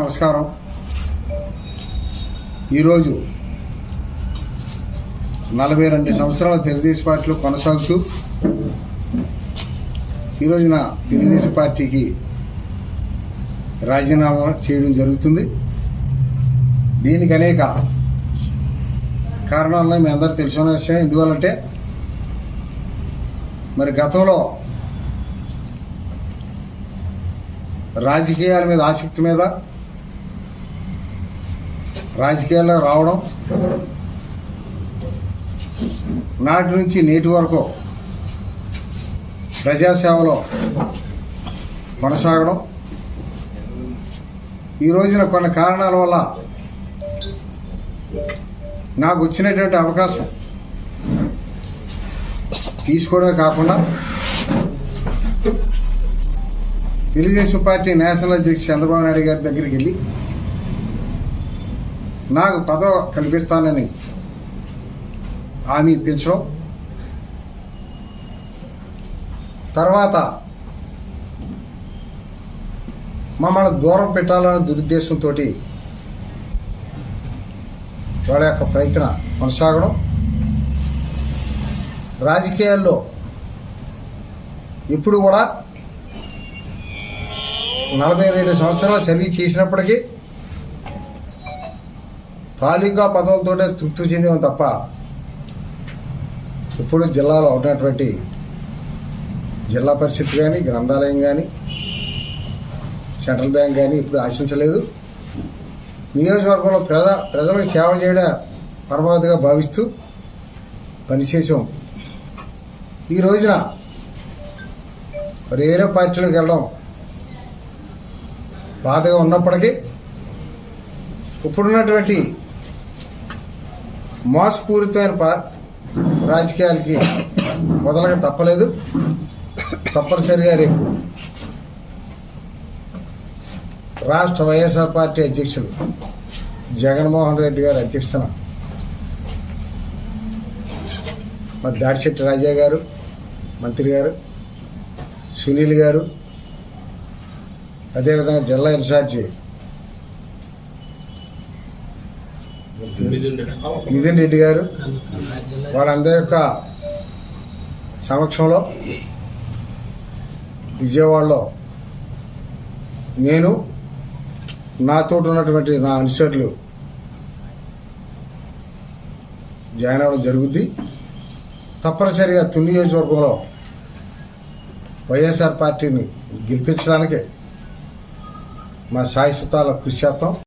నమస్కారం. ఈరోజు నలభై రెండు సంవత్సరాల తెలుగుదేశం పార్టీలో కొనసాగుతూ ఈరోజున తెలుగుదేశం పార్టీకి రాజీనామా చేయడం జరుగుతుంది. దీనికి అనేక కారణాలను మీ అందరూ తెలిసిన విషయం ఎందువల్లంటే మరి గతంలో రాజకీయాల మీద ఆసక్తి మీద రాజకీయాల్లో రావడం నాటి నుంచి నేటి వరకు ప్రజాసేవలో కొనసాగడం. ఈ రోజున కొన్ని కారణాల వల్ల నాకు వచ్చినటువంటి అవకాశం తీసుకోవడమే కాకుండా తెలుగుదేశం పార్టీ నేషనల్ అధ్యక్షుడు చంద్రబాబు నాయుడు గారి దగ్గరికి వెళ్ళి నాకు పదవ కల్పిస్తానని హామీ ఇప్పించడం. తర్వాత మమ్మల్ని దూరం పెట్టాలనే దురుద్దేశంతో వాళ్ళ యొక్క ప్రయత్నం కొనసాగడం. రాజకీయాల్లో ఇప్పుడు కూడా నలభై రెండు సంవత్సరాలు సర్వీస్ చేసినప్పటికీ తాలూకా పదవులతోనే తృప్తి చెందాం తప్ప ఇప్పుడు జిల్లాలో ఉన్నటువంటి జిల్లా పరిషత్ కానీ గ్రంథాలయం కానీ సెంట్రల్ బ్యాంక్ కానీ ఇప్పుడు ఆశించలేదు. నియోజకవర్గంలో ప్రజ ప్రజలకు సేవ చేయడం పరమావధిగా భావిస్తూ పనిచేసాం ఈ రోజున మరి వేరే పార్టీలకు వెళ్ళడం బాధగా ఉన్నప్పటికీ ఇప్పుడున్నటువంటి మోసపూరితమైన రాజకీయాలకి మొదలగా తప్పలేదు. తప్పనిసరిగా రేపు రాష్ట్ర వైఎస్ఆర్ పార్టీ అధ్యక్షులు జగన్మోహన్ రెడ్డి గారు అధ్యక్షతన మరి దాడిశెట్టి రాజా గారు మంత్రి గారు సునీల్ గారు అదేవిధంగా జిల్లా ఇన్ఛార్జి నితిన్ రెడ్డి గారు వాళ్ళందరి యొక్క సమక్షంలో విజయవాడలో నేను నాతో ఉన్నటువంటి నా అనుసరులు జాయిన్ అవ్వడం జరుగుద్ది. తప్పనిసరిగా తుని నియోజకవర్గంలో వైఎస్ఆర్ పార్టీని గెలిపించడానికే మా శాశ్వతాల కృషి చేస్తాం.